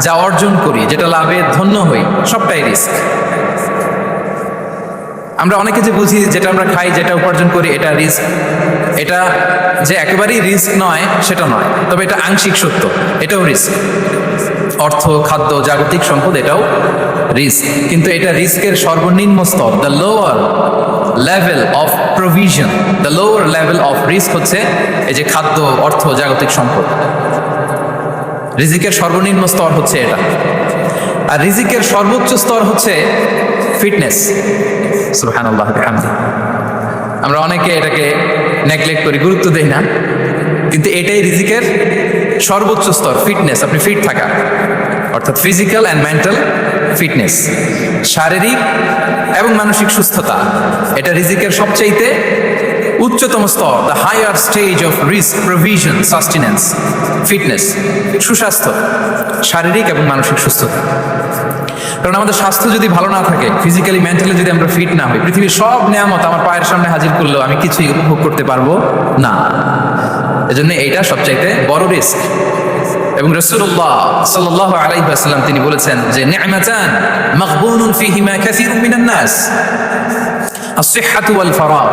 যা অর্জন করি, যেটা লাভে ধন্য হই, সবটাই রিস্ক। আমরা অনেকে যে বুঝি যেটা আমরা খাই, যেটা উপার্জন করি, এটা রিস্ক। এটা যে একেবারেই রিস্ক নয়, সেটা নয়। তবে এটা আংশিক সত্য, এটাও রিস্ক। অর্থ, খাদ্য, জাগতিক সম্পদ, এটাও রিস্ক। কিন্তু এটা রিস্কের সর্বনিম্ন স্তর the lower level of provision the lower level of risk হচ্ছে এই যে খাদ্য, অর্থ, জাগতিক সম্পদ। রিজিকের সর্বনিম্ন স্তর হচ্ছে এটা। আর রিজিকের সর্বোচ্চ স্তর হচ্ছে ফিটনেস। বিহামদি। আমরা অনেকে এটাকে নেগলেক্ট করি, গুরুত্ব দেই না। কিন্তু এটাই রিজিকের সর্বোচ্চ স্তর, ফিটনেস। আপনি ফিট থাকা। অর্থাৎ ফিজিক্যাল অ্যান্ড মেন্টাল ফিটনেস। শারীরিক এবং মানসিক সুস্থতা, এটা রিজিকের সবচাইতে উচ্চতম স্তর দ্য হায়ার স্টেজ অফ রিস্ক প্রভিশন সাস্টেনেন্স ফিটনেস সুস্বাস্থ্য, শারীরিক এবং মানসিক সুস্থতা। কারণ আমাদের স্বাস্থ্য যদি ভালো না থাকে ফিজিক্যালি মেন্টালি যদি আমরা ফিট না হই, পৃথিবীর সব নিয়ামত আমার পায়ের সামনে হাজির করলেও আমি কিছুই উপভোগ করতে পারব না। এজন্য এইটা সবচাইতে বড় রিস্ক এবং রসুল্লাহ সাল্লাহ আলাইসাল্লাম তিনি বলেছেন যে, নি'মাতান মাকবুনুন ফিহিমা কাসীরুম মিনান নাস as-sihhatu wal faragh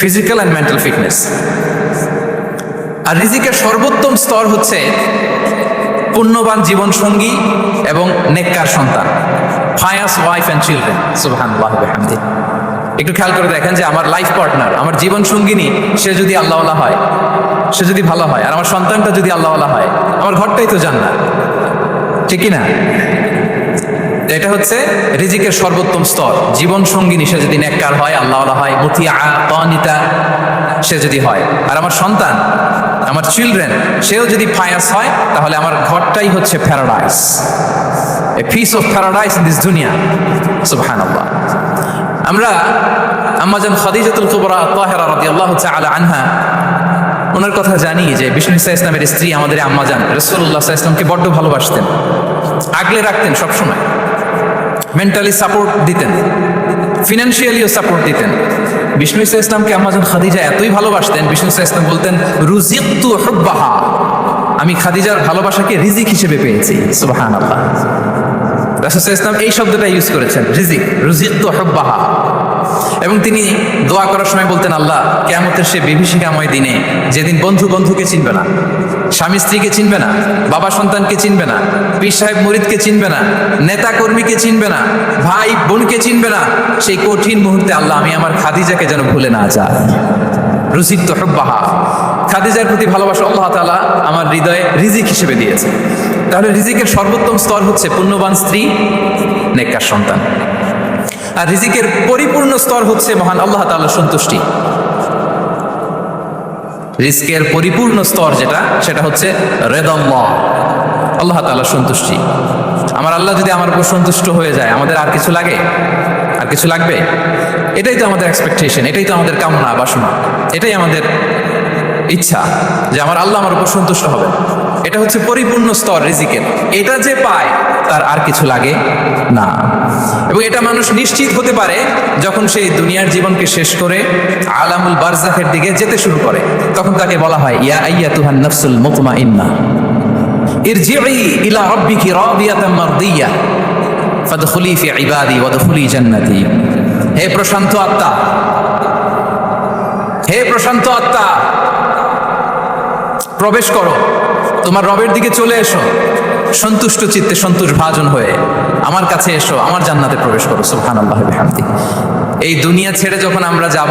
physical and mental fitness আর রিজিকের সর্বোত্তম স্তর হচ্ছে পুণ্যবান জীবন সঙ্গী এবং নেককার সন্তান ফায়াস ওয়াইফ অ্যান্ড চিলড্রেন সুবহান হামদি একটু খেয়াল করে দেখেন যে আমার লাইফ পার্টনার আমার জীবন সঙ্গিনী সে যদি আল্লাহওয়ালা হয়, সে যদি ভালো হয়, আর আমার সন্তানটা যদি আল্লাহওয়ালা হয়, আমার ঘরটাই তো জান না ঠিক না? এটা হচ্ছে রিজিকের সর্বোত্তম স্তর। জীবন সঙ্গিনী, সে যদি নেককার হয়, আল্লাহওয়ালা হয় তনিতা সে যদি হয়। আর আমার সন্তান, আমার চিলড্রেন সেও যদি ফায়াস হয়, তাহলে আমার ঘরটাই হচ্ছে paradise a piece of paradise in this দুনিয়া সুবহানাল্লাহ। আমরা আম্মাজান খাদিজাতুল কুবরা তাহেরা রাদিয়াল্লাহু তাআলা আনহা, ওনার কথা জানি যে বিষ্ণু ইসা ইসলামের স্ত্রী আমাদের আম্মাজান রসুল্লাহ ইসলামকে বড্ড ভালোবাসতেন। আগলে রাখতেন সবসময়। মেন্টালি সাপোর্ট দিতেন। ফিনান্সিয়ালিও সাপোর্ট দিতেন। বিষ্ণু ইসা ইসলামকে আম্মাজান খাদিজা এতই ভালোবাসতেন, বিষ্ণু ইসা ইসলাম বলতেন, রুজিকতু হুব্বাহা। আমি খাদিজার ভালোবাসাকে রিজিক হিসেবে পেয়েছি। সুবাহান আল্লাহ রাসুল ইসলাম এই শব্দটা ইউজ করেছেন, রিজিক। রুজিকতু হুব্বাহা। এবং তিনি দোয়া করার সময় বলতেন, আল্লাহ কেমতের সে বিভীষিকাময় দিনে যেদিন বন্ধু বন্ধুকে চিনবে না স্বামী স্ত্রীকে চিনবে না, বাবা সন্তানকে চিনবে না, পীর সাহেব মরিদকে চিনবে না, নেতা কর্মীকে চিনবে না, ভাই বোনকে চিনবে না, সেই কঠিন মুহূর্তে আল্লাহ আমি আমার খাদিজাকে যেন ভুলে না যায় রুজিক তো হব্বাহা। খাদিজার প্রতি ভালোবাসা আল্লাহ তালা আমার হৃদয়ে রিজিক হিসেবে দিয়েছে। তাহলে রিজিকের সর্বোত্তম স্তর হচ্ছে পুণ্যবান স্ত্রী, নেককার সন্তান। আর রিজিকের পরিপূর্ণ স্তর হচ্ছে মহান আল্লাহ তাআলার সন্তুষ্টি। রিস্কের পরিপূর্ণ স্তর যেটা, সেটা হচ্ছে রেদম্মা। আল্লাহ তাআলার সন্তুষ্টি। আমার আল্লাহ যদি আমার উপর সন্তুষ্ট হয়ে যায়, আমাদের আর কিছু লাগে? আর কিছু লাগবে? এটাই তো আমাদের এক্সপেকটেশন এটাই তো আমাদের কামনা, বাসনা। এটাই আমাদের ইচ্ছা যে আমার আল্লাহ আমার উপর সন্তুষ্ট হবে এটা হচ্ছে পরিপূর্ণ স্তর, রিজিকের। এটা যে পায় তার আর কিছু লাগে না। এবং এটা মানুষ নিশ্চিত হতে পারে যখন সেই দুনিয়ার জীবনকে শেষ করে আলামুল বারজাখের দিকে যেতে শুরু করে। তখন তাকে বলা হয়, ইয়া আইয়া তুহান নফসুল মুতমা ইন্না ইরজিই ইলা রাব্বিকি রাদিয়াতাম মারদিয়া, ফাদখুলি ফি ইবাদি ওয়াদখুলি জান্নাতি। হে প্রশান্ত আত্মা, হে প্রশান্ত আত্মা, প্রবেশ করো। তোমার রবের দিকে চলে এসো। সন্তুষ্ট চিত্তে সন্তোষ ভাজন হয়ে আমার কাছে এসো, আমার জান্নাতে প্রবেশ করো সুবহান আল্লাহ এই দুনিয়া ছেড়ে যখন আমরা যাব,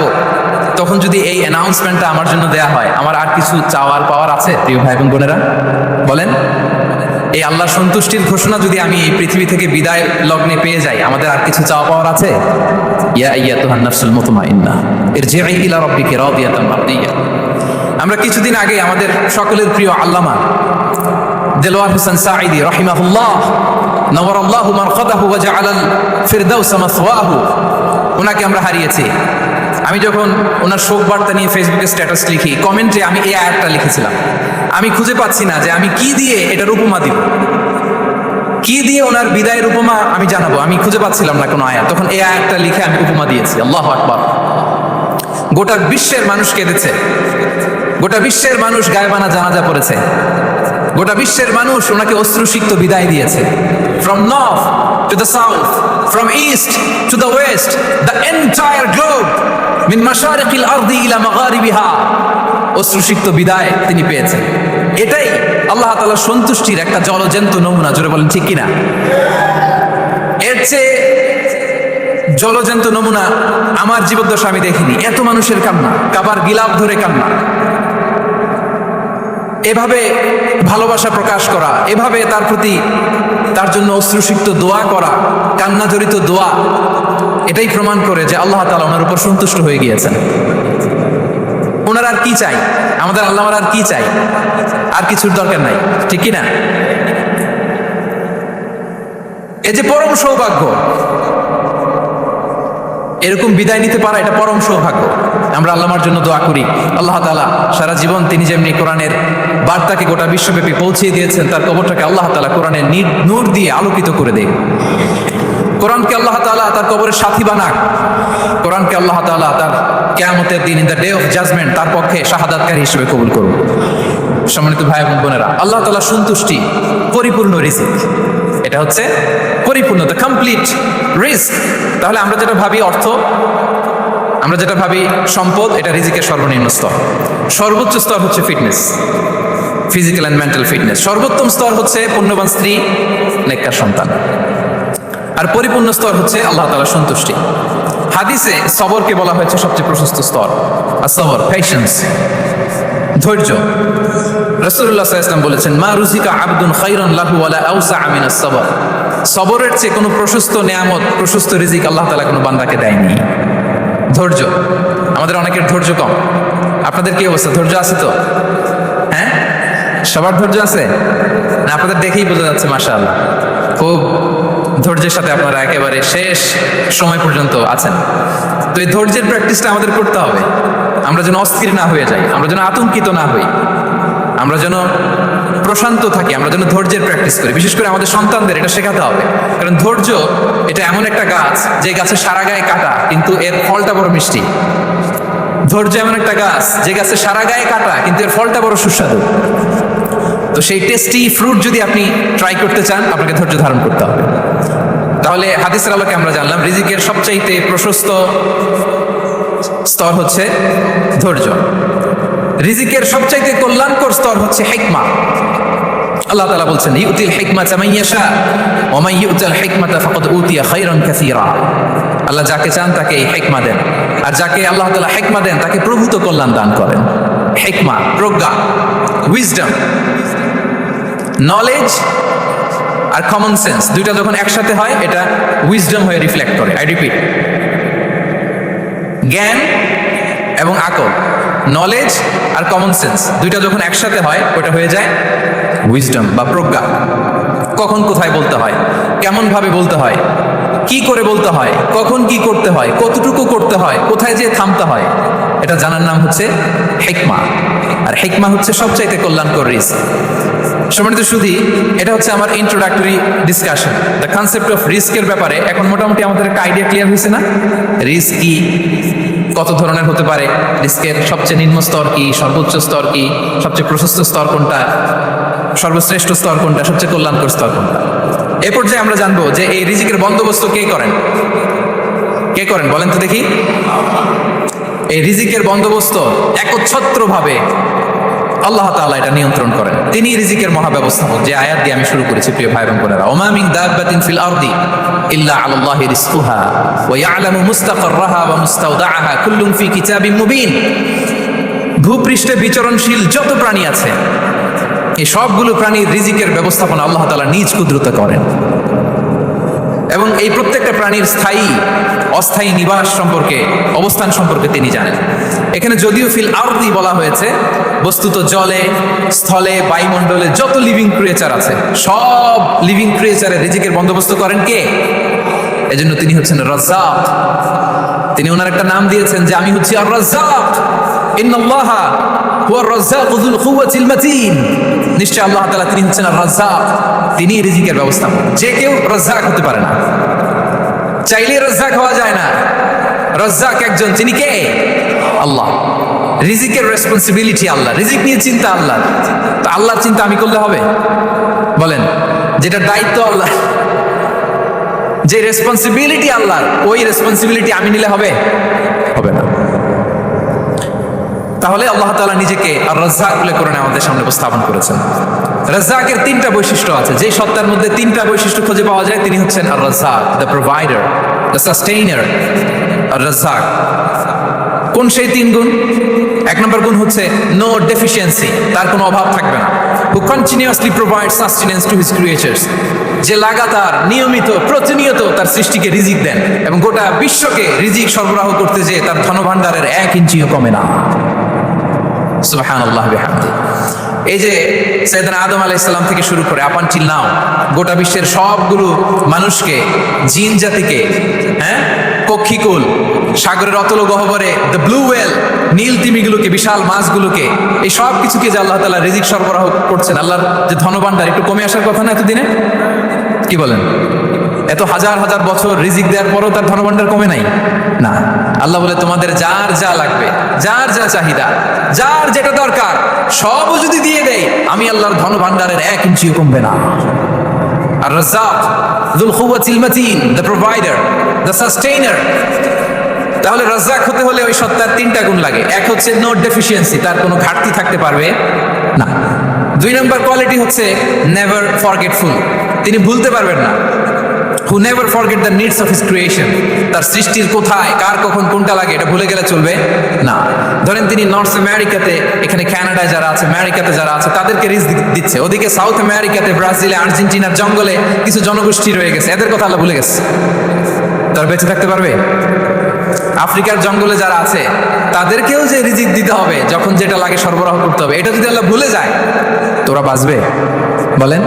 তখন যদি এই অ্যানাউন্সমেন্টটা আমার জন্য দেয়া হয়, আমার আর কিছু চাওয়ার পাওয়ার আছে, প্রিয় ভাই এবং বোনেরা? বলেন। এই আল্লাহর সন্তুষ্টির ঘোষণা যদি আমি এই পৃথিবী থেকে বিদায় লগ্নে পেয়ে যাই, আমাদের আর কিছু চাওয়া পাওয়ার আছে? ইয়া আইয়াতুহান নাফসুল মুতমাইন্না ইরজিই ইলা রাব্বিকি রাদিয়াতান মারদিয়া। আমরা কিছুদিন আগে আমাদের সকলের প্রিয় আল্লামা দেলোয়ার হোসেন সাঈদি রাহিমাহুল্লাহ নওয়ার আল্লাহু মারকাদাহু ওয়া জাআলাল ফিরদাউস মাসওয়াহু ওনাকে আমরা হারিয়েছি। আমি যখন ওনার শোক বার্তা নিয়ে ফেসবুকে স্ট্যাটাস লিখি, কমেন্টে আমি এই আয়াতটা লিখেছিলাম। আমি খুঁজে পাচ্ছি না যে আমি কি দিয়ে এটার উপমা দিব। কি দিয়ে ওনার বিদায়ের উপমা আমি জানাব? আমি খুঁজে পাচ্ছিলাম না কোনো আয়াত। তখন এই আয়াতটা লিখে আমি উপমা দিয়েছি। আল্লাহ আকবার। গোটা বিশ্বের মানুষ কেঁদেছে। গোটা বিশ্বের মানুষ গায়বানা জানাজা পড়েছে গোটা বিশ্বের মানুষ ওনাকে অশ্রুসিক্ত বিদায় দিয়েছে। From north to the south from east to the west the entire globe মিন মাশারিকিল আরদি ইলা মাগারিবিহা অশ্রুসিক্ত বিদায় তিনি পেয়েছেন। এটাই আল্লাহ তাআলার সন্তুষ্টির একটা জলজন্ত নমুনা, জোরে বলেন, ঠিক কিনা? এর চেয়ে জলজন্ত নমুনা আমার জীবদ্দশা আমি দেখিনি। এত মানুষের কান্না, কাবার গিলাপ ধরে কান্না। এভাবে ভালোবাসা প্রকাশ করা, এভাবে তার প্রতি তার জন্য অশ্রুসিক্ত দোয়া করা কান্না জড়িত দোয়া, এটাই প্রমাণ করে যে আল্লাহ তালা ওনার উপর সন্তুষ্ট হয়ে গিয়েছেন। ওনার আর কি চাই? আমাদের আল্লাহ আর কি চাই? আর কিছুর দরকার নাই। ঠিক কি না এ যে পরম সৌভাগ্য এরকম বিদায় নিতে পারা এটা পরম সৌভাগ্য। আমরা আল্লাহর জন্য দোয়া করি। আল্লাহ তালা সারা জীবন তিনি যেমনি কোরআনের বার্তাকে গোটা বিশ্বব্যাপী পৌঁছিয়ে দিয়েছেন, তার কবরটাকে আল্লাহ তালা কোরআনের নূর দিয়ে আলোকিত করে দেয়। কোরআনকে আল্লাহ তালা তার কবরের সাথী বানাক। কোরআনকে আল্লাহ তালা তার কেয়ামতের দিন in the day of judgement তার পক্ষে শাহাদাতকারী হিসেবে কবুল করুন সম্মানিত ভাই বোনেরা, আল্লাহ তালা সন্তুষ্টি, পরিপূর্ণ রিজিক। এটা হচ্ছে পরিপূর্ণতা কমপ্লিট রিস্ক তাহলে আমরা যেটা ভাবি অর্থ, আমরা যেটা ভাবি সম্পদ, এটা রিজিকের সর্বনিম্ন স্তর। সর্বোচ্চ স্তর হচ্ছে fitness physical and mental fitness সর্বোত্তম স্তর হচ্ছে পুণ্যবান স্ত্রী, নেককার সন্তান। আর পরিপূর্ণ স্তর হচ্ছে আল্লাহ তাআলার সন্তুষ্টি। হাদিসে সবরকে বলা হয়েছে সবচেয়ে প্রশস্ত স্তর, আর সবর পেশেন্স ধৈর্য। রসুল্লাহ ইসলাম বলেছেন, মা রুজিকা আব্দুন খাইরন লাহু ওয়ালা আউসা আমিন সবর। সবরের চেয়ে কোনো প্রশস্ত নেয়ামত, প্রশস্ত রিজিক আল্লাহ তাআলা কোনো বান্দাকে দেয়নি। ধৈর্য, আমাদের অনেকের ধৈর্য কম। আপনাদের কি অবস্থা? ধৈর্য আছে তো? হ্যাঁ? সবার ধৈর্য আছে? না, আপনাদের দেখেই বোঝা যাচ্ছে মাশা আল্লাহ খুব ধৈর্যের সাথে আপনারা একেবারে শেষ সময় পর্যন্ত আছেন। তো এই ধৈর্যের প্র্যাকটিসটা আমাদের করতে হবে। আমরা যেন অস্থির না হয়ে যাই, আমরা যেন আতঙ্কিত না হই। আমরা যেন প্রশান্ত থাকি, আমরা যেন ধৈর্যের প্র্যাকটিস করি। বিশেষ করে আমাদের সন্তানদের, এটা শেখাতে হবে। কারণ ধৈর্য, এটা এমন একটা গাছ, যে গাছে সারা গায়ে কাটা, কিন্তু এর ফলটা বড় মিষ্টি। ধৈর্য এমন একটা গাছ, যে গাছে সারা গায়ে কাটা, কিন্তু এর ফলটা বড় সুস্বাদু। তো সেই টেস্টি ফ্রুট যদি আপনি ট্রাই করতে চান, আপনাকে ধৈর্য ধারণ করতে হবে। তাহলে হাদিসের আলোকে আমরা জানলাম, রিজিকের সবচাইতে প্রশস্ত স্তর হচ্ছে ধৈর্য। রিজিকের সবচাইতে কল্যাণকর স্তর হচ্ছে হেকমা। আল্লাহ তালা বলছেন, ইউতিল হেকমা ইয়াশা, ওয়া মান ইউতাল হিকমাতা ফাকাদ উতিয়া খায়রান কাসীরা। আল্লাহ যাকে চান তাকে এই হিকমা দেন। আর যাকে আল্লাহ তালা হেকমা দেন, তাকে প্রভূত কল্যাণ দান করেন। হেকমা, প্রজ্ঞা উইজডম নলেজ আর কমন সেন্স দুইটা যখন একসাথে হয়, এটা উইজডম হয়ে রিফ্লেক্ট করে। আই রিপিট জ্ঞান এবং আকল। নলেজ আর কমন সেন্স দুইটা যখন একসাথে হয়, ওটা হয়ে যায় উইজডম বা প্রজ্ঞা। কখন কোথায় বলতে হয়, কেমন ভাবে বলতে হয়, কি করে বলতে হয়, কখন কি করতে হয়, কতটুকু করতে হয়, কোথায় যে থামতে হয়, এটা জানার নাম হচ্ছে হেকমা আর হেকমা হচ্ছে সবচাইতে কল্যাণকর রিস্ক সম্মানিত শুধু এটা হচ্ছে আমার introductory discussion the concept of রিস্কের ব্যাপারে এখন মোটামুটি আমাদের একটা আইডিয়া ক্লিয়ার হয়েছে না? রিস্ক কি? কত ধরনের হতে পারে? রিস্কের সবচেয়ে নিম্ন স্তর কি? সর্বোচ্চ স্তর কি? সবচেয়ে প্রশস্ত স্তর কোনটা? সর্বশ্রেষ্ঠ স্তর কোনটা? সবচেয়ে কল্যাণকর স্তর কোনটা? এ পর্যায়ে আমরা জানব যে এই রিজিকের বন্দোবস্ত কে করেন? কে করেন? বলেন তো দেখি। এই রিজিকের বন্দোবস্ত একচ্ছত্র ভাবে আল্লাহ তাআলা এটা নিয়ন্ত্রণ করেন। তিনি রিজিকের মহাব্যবস্থাপক, যে আয়াত দিয়ে আমি শুরু করেছি, প্রিয় ভাই এবং বোনেরা। ওমা মিন দাব্বাতিন ফিল আরদি ইল্লা আলাল্লাহি রিজকুহা ওয়া ইয়ালামু মুস্তাকাররাহা ওয়া মুস্তাওদাআহা কুল্লুম ফি কিতাবিম মুবিন। ভূপৃষ্ঠে বিচরণশীল যত প্রাণী আছে, এই সবগুলো প্রাণীর রিজিকের ব্যবস্থাপনা আল্লাহ তাআলা নিজ কুদরতে করেন। এবং এই প্রত্যেকটা প্রাণীর স্থায়ী, অস্থায়ী নিবাস সম্পর্কে, অবস্থান সম্পর্কে তিনি জানেন। এখানে যদিও ফিল আরদি বলা হয়েছে, বস্তুত জলে, স্থলে, বায়ুমণ্ডলে যত লিভিং ক্রিয়েচার আছে, সব লিভিং ক্রিয়েচারের রিজিকের বন্দোবস্ত করেন কে? এজন্য তিনি হচ্ছেন রাজ্জাক। তিনি ওনার একটা নাম দিয়েছেন যে, আমি হচ্ছি আর রাজ্জাক ইন্নাল্লাহা আল্লাহ রিজিকের ব্যবস্থা যে কেউ হতে পারে না। চাইলে যায় না। একজন, তিনি কে? আল্লাহ। রেসপন্সিবিলিটি আল্লাহ। রিজিক নিয়ে চিন্তা আল্লাহ। তো আল্লাহর চিন্তা আমি করলে হবে? বলেন, যেটা দায়িত্ব আল্লাহ, যে রেসপন্সিবিলিটি আল্লাহর, ওই রেসপন্সিবিলিটি আমি নিলে হবে? হবে না। তাহলে আল্লাহ তাআলা নিজেকে আর রাজ্জাক বলে করে আমাদের সামনে উপস্থাপন করেছেন। রাজ্জাকের তিনটা বৈশিষ্ট্য আছে। যে সত্তার মধ্যে তিনটা বৈশিষ্ট্য খুঁজে পাওয়া যায়, তিনি হচ্ছেন আর রাজ্জাক দ্য প্রোভাইডার দ্য সাস্টেইনার আর রাজ্জাক। কোন সেই তিন গুণ? এক নম্বর গুণ হচ্ছে নো ডেফিসিয়েন্সি তার কোনো অভাব থাকবে না। Who continuously provide sustenance to his creatures যে লাগাতার, নিয়মিত, প্রতিনিয়ত তার সৃষ্টিকে রিজিক দেন এবং গোটা বিশ্বকে রিজিক সরবরাহ করতে যে তার ধনভাণ্ডারের এক ইঞ্চিও কমে না। সুবহানাল্লাহ বিহামদি। এই যে সৈয়দনা আদম আলাইসাল্লাম থেকে শুরু করে আপান টিল নাও, গোটা বিশ্বের সবগুলো মানুষকে, জিন জাতিকে হ্যাঁ পক্ষীকুল, সাগরের অতল গহবরে দ্য ব্লু ওয়েল নীল তিমিগুলোকে, বিশাল মাছগুলোকে, এই সব কিছুকে যে আল্লাহ তাআলা রিজিক সরবরাহ করছেন, আল্লাহর যে ধনভাণ্ডার, একটু কমে আসার কথা না এতদিনে? কি বলেন? এত হাজার হাজার বছর রিজিক দেওয়ার পরও তার ধনভাণ্ডার কমে নাই? না। আল্লাহ বলে, তোমাদের যার যা লাগবে, যার যা চাহিদা, যার যেটা দরকার সবও যদি দিয়ে দেয়, আমি আল্লাহর ধনভাণ্ডারের এক ইঞ্চিও কমবে না। আর রাজ্জাক যুল কুওয়াতিল মাতিন দ্য প্রোভাইডার দ্য সাস্টেইনার তাহলে রাজ্জাক হতে হলে ওই সত্তার তিনটা গুণ লাগে। এক হচ্ছে নো ডেফিসিয়েন্সি তার কোনো ঘাটতি থাকতে পারবে না। দুই নম্বর কোয়ালিটি হচ্ছে, নেভার ফরগেটফুল তিনি ভুলতে পারবেন না। Who never forget the needs of his creation তার সৃষ্টির কোথায়, কার কখন কোনটা লাগে, এটা ভুলে গেলে চলবে? না। ধরেন তিনি নর্থ আমেরিকাতে এখানে কানাডায় যারা আছে আমেরিকাতে যারা আছে, তাদেরকে রিস্ক দিচ্ছে। ওদিকে সাউথ আমেরিকাতে ব্রাজিলে আর্জেন্টিনার জঙ্গলে কিছু জনগোষ্ঠী রয়ে গেছে। এদের কথা আল্লাহ ভুলে গেছে। তারা বেঁচে থাকতে পারবে? আফ্রিকার জঙ্গলে যারা আছে, তাদেরকেও যে রিজিক দিতে হবে, যখন যেটা লাগে সরবরাহ করতে হবে, এটা যদি আল্লাহ ভুলে যায় তোরা বাঁচবে? বলেন।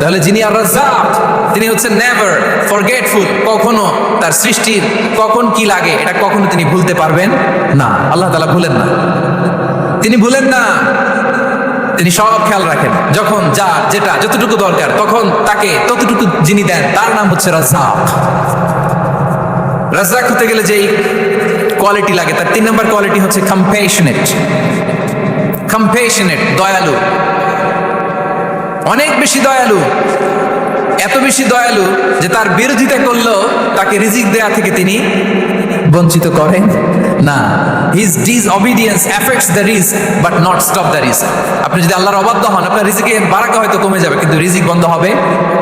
তাহলে যিনি আর তিনি হচ্ছেন নেভার ফরগেটফুল কখনো তার সৃষ্টির কখন কি লাগে, এটা কখনো তিনি ভুলতে পারবেন না। আল্লাহ তালা ভুলেন না। তিনি ভুলেন না। তিনি সব খেয়াল রাখেন। যখন যা যেটা, যতটুকু দরকার, তখন তাকে ততটুকু যিনি দেন, তার নাম হচ্ছে রাজ্জাক। রাজ্জাক হতে গেলে যেই কোয়ালিটি লাগে, তার তিন নম্বর কোয়ালিটি হচ্ছে কম্পেশনেট কম্পেশনেট দয়ালু। অনেক বেশি দয়ালু, এত বেশি দয়ালু যে তার বিরোধিতা করলেও তাকে রিজিক দেয়া থেকে তিনি বঞ্চিত করেন। না his disobedience affects the রিস্ক বাট নট স্টপ দ্য রিস্ক আপনি যদি আল্লাহর অবাধ্য হন, আপনার রিজিকে বারাকা হয়তো কমে যাবে, কিন্তু রিজিক বন্ধ হবে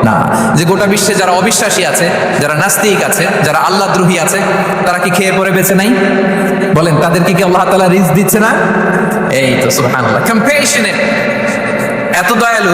না। যে গোটা বিশ্বে যারা অবিশ্বাসী আছে, যারা নাস্তিক আছে, যারা আল্লাহ দ্রোহী আছে, তারা কি খেয়ে পরে বেঁচে নাই? বলেন, তাদেরকে কি আল্লাহ তাআলা রিস্ক দিচ্ছে না? এই তো কম্পেশনেট এত দয়ালু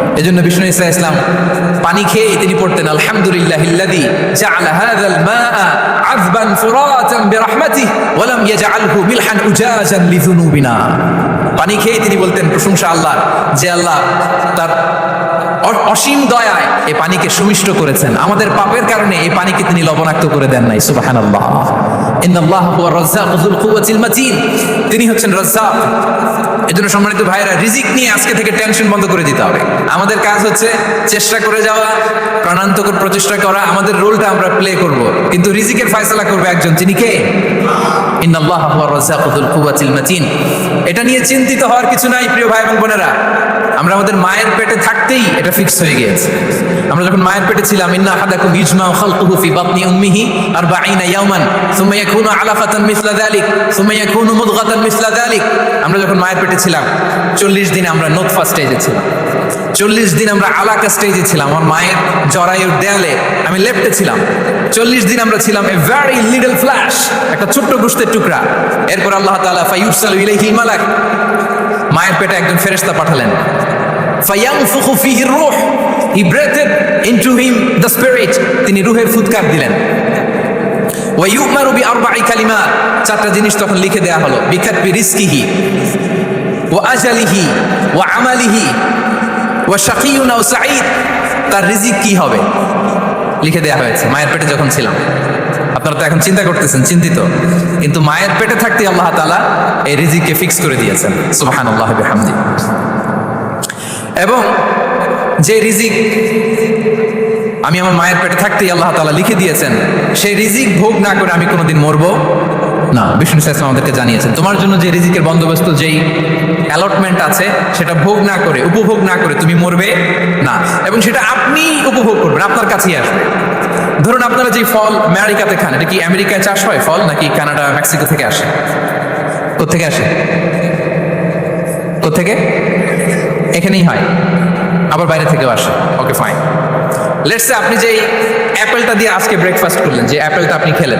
এজন্য বিষ্ণু ইসা ইসলাম পানি খেয়ে তিনি পড়তেন, আলহামদুলিল্লাহ লিযুনুবিনা। পানি খেয়ে তিনি বলতেন, প্রশংসা আল্লাহ যে আল্লাহ তার অসীম দয়ায় এই পানিকে সুমিষ্ট করেছেন। আমাদের পাপের কারণে এই পানিকে তিনি লবণাক্ত করে দেন নাই। কুওয়াতিল মাতিন। তিনি হচ্ছেন রাজ্জাক। এজন্য সম্মানিত ভাইরা রিজিক নিয়ে আজকে থেকে টেনশন বন্ধ করে দিতে হবে। আমাদের কাজ হচ্ছে চেষ্টা করে যাওয়া, প্রাণান্তকর প্রচেষ্টা করা, আমাদের রোলটা আমরা প্লে করব। কিন্তু রিজিকের ফয়সালা করবে একজন, তিনি কে? ইন্নাল্লাহ রাজ্জাকু যুল কুওয়াতিল মাতিন। এটা নিয়ে চিন্তিত হওয়ার কিছু নাই, প্রিয় ভাই এবং বোনেরা। আমরা আমাদের মায়ের পেটে থাকতেই এটা ফিক্স হয়ে গিয়েছে। আমরা যখন মায়ের পেটে ছিলাম উম্মিহি 40 ইয়াওমান সুম্মা ইয়াকুনু আলাকাতান মিসলা যালিক, সুম্মা ইয়াকুনু মুদগাতান মিসলা যালিক। আমরা যখন মায়ের পেটে ছিলাম 40 দিন আমরা নোতফা স্টেজে ছিলাম। চল্লিশ দিন আমরা আলাকা স্টেজে ছিলাম, আমার মায়ের জরায়ুর দেয়ালে আমি লেফটে ছিলাম। চল্লিশ দিন আমরা ছিলাম এ ভ্যারি লিডল ফ্ল্যাশ একটা ছোট্ট গোষ্ঠের টুকরা। এরপর আল্লাহ তাআলা ফায়ুরসালু ইলাইহিল মালাক, মায়ের পেটে একজন ফেরেশতা পাঠালেন। ফায়ানফুখু ফিহি রূহ he breathed into him the spirit তিনি রূহের ফুৎকার দিলেন। ওয়া ইউমারু বিআরবা'i কালিমাত, চারটা জিনিস তখন লিখে দেয়া হলো বিকাতবি রিজকিহি ওয়া আজালিহি, ওয়া আমালিহি ওয়া শাকিয়ুন আও সাঈদ, তার রিজিক কি হবে? লিখে দেয়া হয়েছে, মায়ের পেটে যখন ছিলাম। আপনারা তো এখন চিন্তা করতেছেন, চিন্তিত। কিন্তু মায়ের পেটে থাকতে আল্লাহ তাআলা এই রিজিককে ফিক্স করে দিয়েছেন, সুবহানাল্লাহ বিহামদি। এবং যে রিজিক আমি আমার মায়ের পেটে থাকতেই আল্লাহ তাআলা লিখে দিয়েছেন, সেই রিজিক ভোগ না করে আমি কোনোদিন মরবো। না, বিষ্ণু ইসলাম আমাদেরকে জানিয়েছেন। তোমার জন্য যে রিজিকের বন্দোবস্ত, যেই অ্যালটমেন্ট আছে, সেটা ভোগ না করে, উপভোগ না করে তুমি মরবে না। এবং সেটা আপনি উপভোগ করবেন, আপনার কাছেই আসবে। ধরুন আপনারা যে ফল আমেরিকাতে খান, এটা কি আমেরিকায় চাষ হয় ফল, নাকি কানাডা, মেক্সিকো থেকে আসে? কোথেকে আসে? কোথেকে এখানেই হয়। আবার বাইরে থেকেও আসে। ওকে ফাইন লেটস আপনি যে অ্যাপেলটা দিয়ে আজকে ব্রেকফাস্ট করলেন, যে অ্যাপেলটা আপনি খেলেন।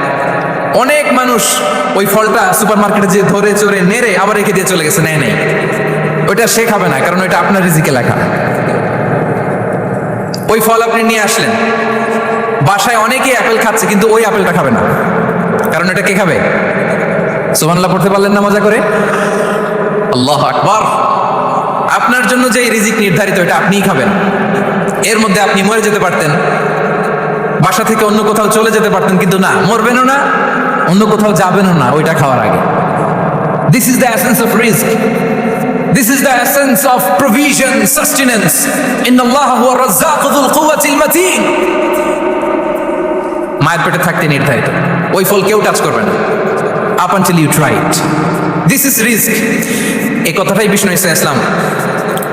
অনেক মানুষ ওই ফলটা সুপার মার্কেটে যে ধরে চড়ে নেড়ে আবার রেখে দিয়ে চলে গেছে, নেয় নেই। ওইটা সে খাবে না, কারণ ওইটা আপনার রিজিকে লেখা। ওই ফল আপনি নিয়ে আসলেন। বাসায় অনেকেই অ্যাপেল খাচ্ছে, কিন্তু ওই অ্যাপেলটা খাবে না। কারণ এটা কে খাবে? সুবহানাল্লাহ, পড়তে পারলেন না মজা করে? আল্লাহ আকবার। আপনার জন্য যে রিজিক নির্ধারিত এটা আপনিই খাবেন। এর মধ্যে আপনি মরে যেতে পারতেন। বাসা থেকে অন্য কোথাও চলে যেতে পারতেন, কিন্তু না, মরবেনও না অন্য কোথাও যাবেনও না ওইটা খাওয়ার আগে। This is the essence of risk is the essence of provision sustenance in আল্লাহ হুয়া রাজ্জাকু যুল কুওয়াতিল মাতিন মায়ের পেটে থাকতে নির্ধারিত। ওই ফল কেউ টাচ করবে না। Up you try it this is risk এই কথাটাই বিষ্ণু ইসা ইসলাম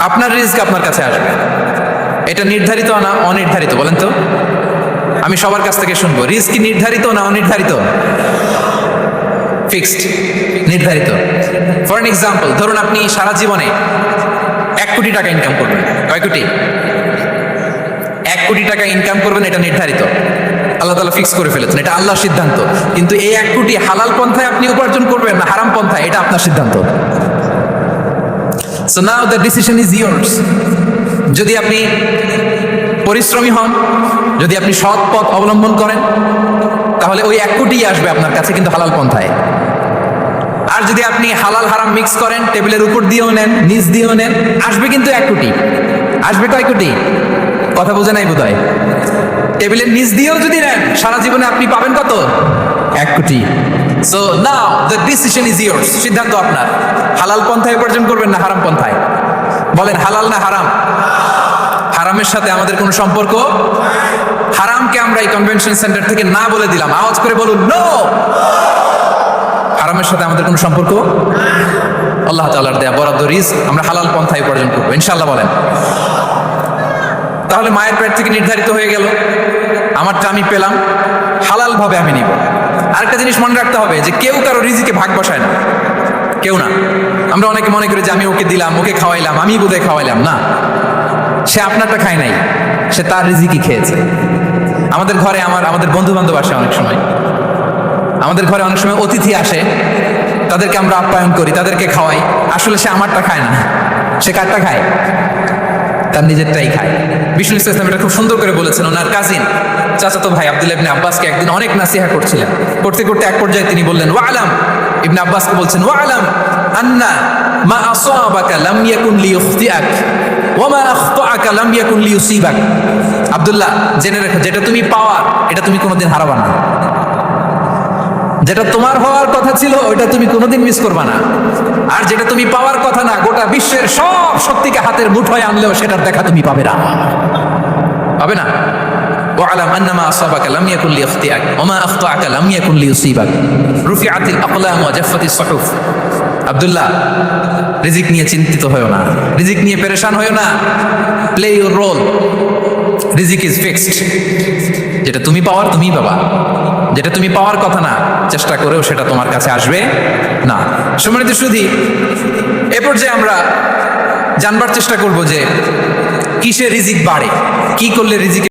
আপনার রিস্ক আপনার কাছে আসবে। এটা নির্ধারিত না অনির্ধারিত, বলেন তো? আমি সবার কাছ থেকে শুনব, রিস্ক কি নির্ধারিত না অনির্ধারিত? ফিক্সড নির্ধারিত। ফর এন এক্সাম্পল ধরুন আপনি সারা জীবনে এক কোটি টাকা ইনকাম করবেন। কয় কোটি? এক কোটি টাকা ইনকাম করবেন, এটা নির্ধারিত। আল্লাহ তালা ফিক্স করে ফেলেছেন, এটা আল্লাহর সিদ্ধান্ত। কিন্তু এই এক কোটি হালাল পন্থায় আপনি উপার্জন করবেন না, হারাম পন্থায়, এটা আপনার সিদ্ধান্ত। So now the decision is yours যদি আপনি পরিশ্রমী হন, যদি আপনি সৎ পথ অবলম্বন করেন, তাহলে ওই এক কোটি আসবে আপনার কাছে কিন্তু হালাল পন্থায়। আর যদি আপনি হালাল হারাম মিক্স করেন, টেবিলের উপর দিয়েও নেন, নিচ দিয়েও নেন, আসবে কিন্তু এক কোটি। আসবে কয় কোটি? কথা বোঝে নাই বোধ টেবিলের নিচ দিয়েও যদি নেন, সারা জীবনে আপনি পাবেন কত? এক কোটি। So now the decision is yours সিদ্ধান্ত আপনার। হালাল পন্থায় উপার্জন করবেন না হারাম পন্থায়? বলেন, হালাল না হারাম? হারামের সাথে আমাদের কোনো সম্পর্ক? হারামকে আমরা এই কনভেনশন সেন্টার থেকে না বলে দিলাম। আওয়াজ করে বলুন নো হারামের সাথে আমাদের কোনো সম্পর্ক? আল্লাহ তাআলার দেয়া বরাদ্দ রিজ আমরা হালাল পন্থায় উপার্জন করব। ইনশাল্লাহ বলেন। তাহলে মায়ের পেট থেকে নির্ধারিত হয়ে গেল। আমারটা আমি পেলাম। হালাল ভাবে আমি নিব। আরেকটা জিনিস মনে রাখতে হবে যে কেউ কারও রিজিকে ভাগ বসায় না। কেউ না। আমরা অনেকে মনে করি যে আমি ওকে দিলাম, ওকে খাওয়াইলাম, আমি বোধহয় খাওয়াইলাম। না। সে আপনারটা খায় নাই। সে তার রিজিকই খেয়েছে। আমাদের ঘরে আমার, আমাদের বন্ধু বান্ধব আসে অনেক সময়। আমাদের ঘরে অনেক সময় অতিথি আসে। তাদেরকে আমরা আপ্যায়ন করি, তাদেরকে খাওয়াই। আসলে সে আমারটা খায় না। সে কারটা খায়? তার নিজেরটাই খায়। বিষ্ণু ইসলাম এটা খুব সুন্দর করে বলেছেন, ওনার কাজিন চাচাতো ভাই আব্দুল্লাহ ইবনে আব্বাসকে একদিন অনেক নাসিহা করছিলেন। করতে করতে এক পর্যায়ে তিনি বললেন ওয়া আলাম ইবনে আব্বাসকে বলছেন ওয়া আলাম আন্না মা আসাবাকা লাম ইয়াকুন লিইখতিআক ওয়া মা আখতাআকা লাম ইয়াকুন লিইউসিবাক আব্দুল্লাহ, জেনে রেখো, যেটা তুমি পাওয়ার এটা তুমি কোনোদিন হারাবা না। যেটা তোমার হওয়ার কথা ছিল, ওইটা তুমি কোনোদিন মিস করবা না। আর যেটা তুমি পাওয়ার কথা না গোটা বিশ্বের সব শক্তিকে হাতের মুঠোয় আনলেও সেটার দেখা তুমি পাবে না পাবে না واعلم ان ما اصابك لم يكن ليخطئك وما اخطاك لم يكن ليصيبك رفعت الاقلام وجفت الصحف আব্দুল্লাহ রিজিক নিয়ে চিন্তিত হয়েও না রিজিক নিয়ে পেরেশান হয়েও না প্লে ইউর রোল রিজিক ইজ ফিক্সড যেটা তুমি পাওয়ার তুমিই পাবা যেটা তুমি পাওয়ার কথা না, চেষ্টা করেও সেটা তোমার কাছে আসবে না। সম্মানিত শুধু এ পর্যায়ে আমরা জানবার চেষ্টা করব যে কিসে রিজিক বাড়ে, কি করলে রিজিক